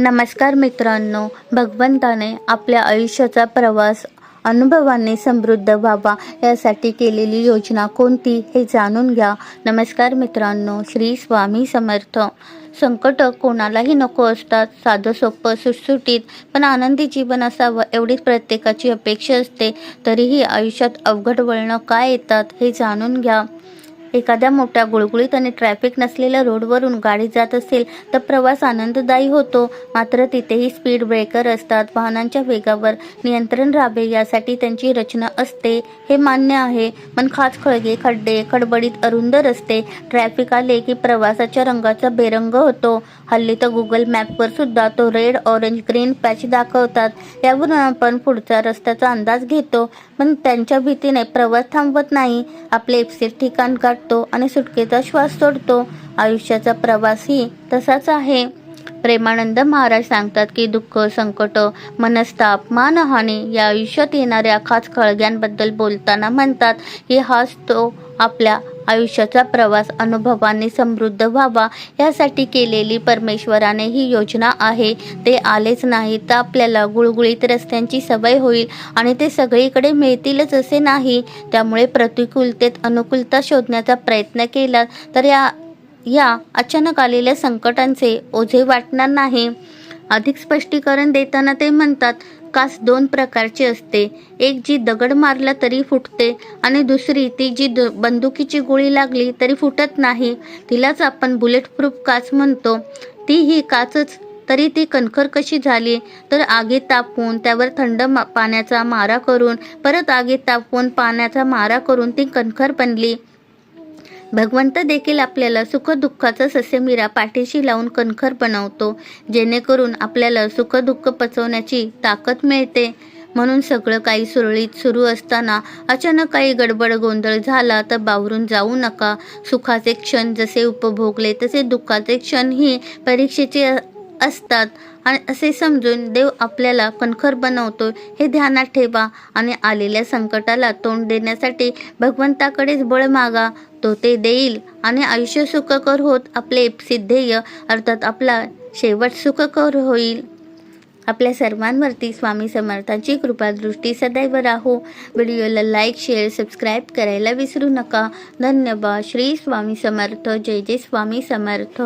नमस्कार मित्रांनो भगवंताने आपल्या आयुष्याचा प्रवास अनुभवाने समृद्ध व्हावा यासाठी केलेली योजना कोणती हे जाणून घ्या. नमस्कार मित्रांनो श्री स्वामी समर्थ. संकट कोणालाही नको असतात साधं सोपं सुटसुटीत पण आनंदी जीवन असावं एवढीच प्रत्येकाची अपेक्षा असते तरीही आयुष्यात अवघड वळणं काय येतात हे जाणून घ्या. एखाद्या मोठ्या गुळगुळीत आणि ट्रॅफिक नसलेल्या रोडवरून गाडी जात असेल तर प्रवास आनंददायी होतो. मात्र तिथेही स्पीड ब्रेकर असतात. वाहनांच्या वेगावर नियंत्रण राहावे यासाठी त्यांची रचना असते. हे मान्य आहे. पण खास खळगे खड्डे खडबडीत अरुंद रस्ते ट्रॅफिक आले की प्रवासाच्या रंगाचा बेरंग होतो. हल्ली तर गुगल मॅपवर सुद्धा तो रेड ऑरेंज ग्रीन पॅच दाखवतात. यावरून आपण पुढच्या रस्त्याचा अंदाज घेतो. पण त्यांच्या भीतीने प्रवास थांबवत नाही. आपले एप्सिट ठिकाण लागतो आणि सुटकेचा श्वास सोडतो. आयुष्याचा प्रवासही तसाच आहे. प्रेमानंद महाराज सांगतात की दुःख संकट मनस्ताप मानहानी या आयुष्यात येणाऱ्या खास खळग्यांबद्दल बोलताना म्हणतात की हाच तो आपल्या आयुष्याचा प्रवास अनुभवाने समृद्ध व्हावा यासाठी केलेली परमेश्वराने ही योजना आहे. ते आलेच नाही तर आपल्याला गुळगुळीत रस्त्यांची सवय होईल आणि ते सगळीकडे मिळतीलच असे नाही. त्यामुळे प्रतिकूलतेत अनुकूलता शोधण्याचा प्रयत्न केला तर या या अचानक आलेल्या संकटांचे ओझे वाटणार नाही. अधिक स्पष्टीकरण देताना ते म्हणतात कास दोन प्रकारची असते. एक जी दगड मारला तरी फुटते आणि दुसरी ती जी बंदुकीची गोळी लागली तरी फुटत नाही. तिलाच आपण बुलेट प्रूफ काच म्हणतो. ती ही काचच तरी ती कणखर कशी झाली? तर आगीत तापवून त्यावर थंड मा- पाण्याचा मारा करून परत आगीत तापवून पाण्याचा मारा करून ती कणखर बनली. भगवंत देखील आपल्याला सुखदुःखाचा ससेमिरा पाठीशी लावून कणखर बनवतो. जेणेकरून आपल्याला सुखदुःख पचवण्याची ताकद मिळते. म्हणून सगळं काही सुरळीत सुरू असताना अचानक काही गडबड गोंधळ झाला तर बावरून जाऊ नका. सुखाचे क्षण जसे उपभोगले तसे दुःखाचे क्षणही परीक्षेचे असतात. आणि असे समजून देव आपल्याला कणखर बनवतो. हे ध्यानात ठेवा आणि आलेल्या संकटाला तोंड देण्यासाठी भगवंताकडेच बळ मागा. तो ते देईल आणि आयुष्य सुखकर होत आपले सिद्धेय अर्थात आपला शेवट सुखकर होईल. आपल्या सर्वांवरती स्वामी समर्थांची कृपा दृष्टी सदैव राहो. व्हिडिओला लाईक शेअर सबस्क्राईब करायला विसरू नका. धन्यवाद. श्री स्वामी समर्थ. जय जय स्वामी समर्थ.